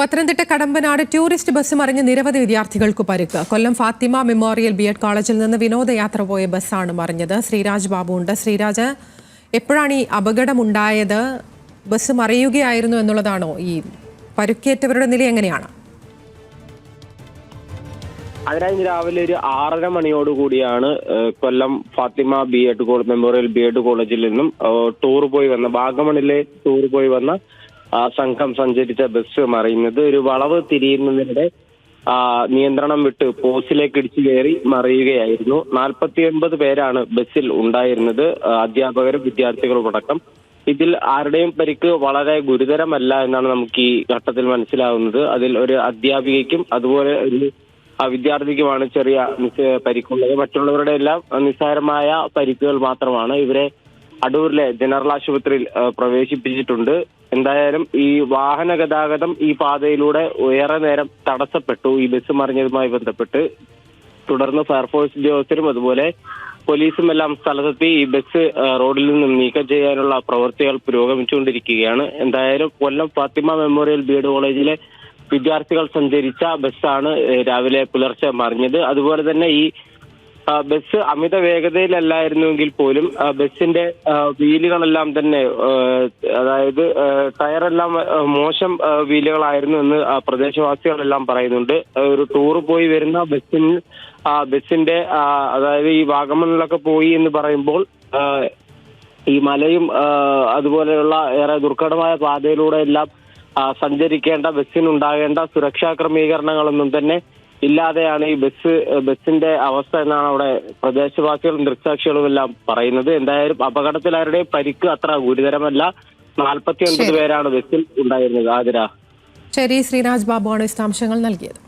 Pathanamthitta Kadampanad tourist bus മറിഞ്ഞ് നിരവധി വിദ്യാർത്ഥികൾക്ക് പരുക്ക്. Kollam Fathima memorial B Ed കോളേജിൽ നിന്ന് വിനോദയാത്ര പോയ ബസ്സാണ് മറിഞ്ഞത്. ശ്രീരാജ് ബാബു ഉണ്ട്. ശ്രീരാജ് എപ്പോഴാണ് ഈ അപകടമുണ്ടായത്? ബസ് മറിയുകയായിരുന്നു എന്നുള്ളതാണോ? ഈ പരുക്കേറ്റവരുടെ നില എങ്ങനെയാണ്? അതിനായി രാവിലെ ഒരു ആറര മണിയോടുകൂടിയാണ് Kollam Fathima B Ed memorial B Ed കോളേജിൽ നിന്നും ടൂർ പോയി വന്ന വാഗമണിലെ ടൂർ പോയി വന്ന ആ, സംഘം സഞ്ചരിച്ച ബസ് മറിയുന്നത്. ഒരു വളവ് തിരിയുന്നതിനിടെ നിയന്ത്രണം വിട്ട് പോസ്റ്റിലേക്ക് ഇടിച്ചു കയറി മറിയുകയായിരുന്നു. നാൽപ്പത്തി ഒൻപത് പേരാണ് ബസ്സിൽ ഉണ്ടായിരുന്നത്. അധ്യാപകരും വിദ്യാർത്ഥികളും അടക്കം. ഇതിൽ ആരുടെയും പരിക്ക് വളരെ ഗുരുതരമല്ല എന്നാണ് നമുക്ക് ഈ ഘട്ടത്തിൽ മനസ്സിലാവുന്നത്. അതിൽ ഒരു അധ്യാപികയ്ക്കും അതുപോലെ ഒരു വിദ്യാർത്ഥിക്കുമാണ് ചെറിയ പരിക്കുള്ളത്. മറ്റുള്ളവരുടെ എല്ലാം നിസ്സാരമായ പരിക്കുകൾ മാത്രമാണ്. ഇവരെ അടൂരിലെ ജനറൽ ആശുപത്രിയിൽ പ്രവേശിപ്പിച്ചിട്ടുണ്ട്. എന്തായാലും ഈ വാഹന ഗതാഗതം ഈ പാതയിലൂടെ ഏറെ നേരം തടസ്സപ്പെട്ടു. ഈ ബസ് മറിഞ്ഞതുമായി ബന്ധപ്പെട്ട് തുടർന്ന് ഫയർഫോഴ്സ് ഉദ്യോഗസ്ഥരും അതുപോലെ പോലീസും എല്ലാം സ്ഥലത്തെത്തി ഈ ബസ് റോഡിൽ നിന്നും നീക്കം ചെയ്യാനുള്ള പ്രവൃത്തികൾ പുരോഗമിച്ചുകൊണ്ടിരിക്കുകയാണ്. എന്തായാലും Kollam Fathima memorial B Ed കോളേജിലെ വിദ്യാർത്ഥികൾ സഞ്ചരിച്ച ബസ്സാണ് രാവിലെ പുലർച്ചെ മറിഞ്ഞത്. അതുപോലെ തന്നെ ഈ ബസ് അമിത വേഗതയിലല്ലായിരുന്നുവെങ്കിൽ പോലും ബസ്സിന്റെ വീലുകളെല്ലാം തന്നെ അതായത് ടയറെല്ലാം മോശം വീലുകളായിരുന്നു എന്ന് പ്രദേശവാസികളെല്ലാം പറയുന്നുണ്ട്. ഒരു ടൂർ പോയി വരുന്ന ബസ്സിൽ ആ, അതായത് ഈ വാഗമണിലൊക്കെ പോയി എന്ന് പറയുമ്പോൾ ഈ മലയും അതുപോലെയുള്ള ഏറെ ദുർഘടമായ പാതയിലൂടെ എല്ലാം സഞ്ചരിക്കേണ്ട ബസ്സിനുണ്ടാകേണ്ട സുരക്ഷാ ക്രമീകരണങ്ങളൊന്നും തന്നെ ഇല്ലാതെയാണ് ഈ ബസ് ബസിന്റെ അവസ്ഥ എന്നാണ് അവിടെ പ്രദേശവാസികളും ദൃക്സാക്ഷികളും എല്ലാം പറയുന്നത്. എന്തായാലും അപകടത്തിൽ പരിക്ക് അത്ര ഗുരുതരമല്ല. നാൽപ്പത്തി ഒൻപത്. പേരാണ് ബസ്സിൽ ഉണ്ടായിരുന്നത്. ആതിര. ശരി ശ്രീരാജ് ബാബുവാണ് വിശദാംശങ്ങൾ നൽകിയത്.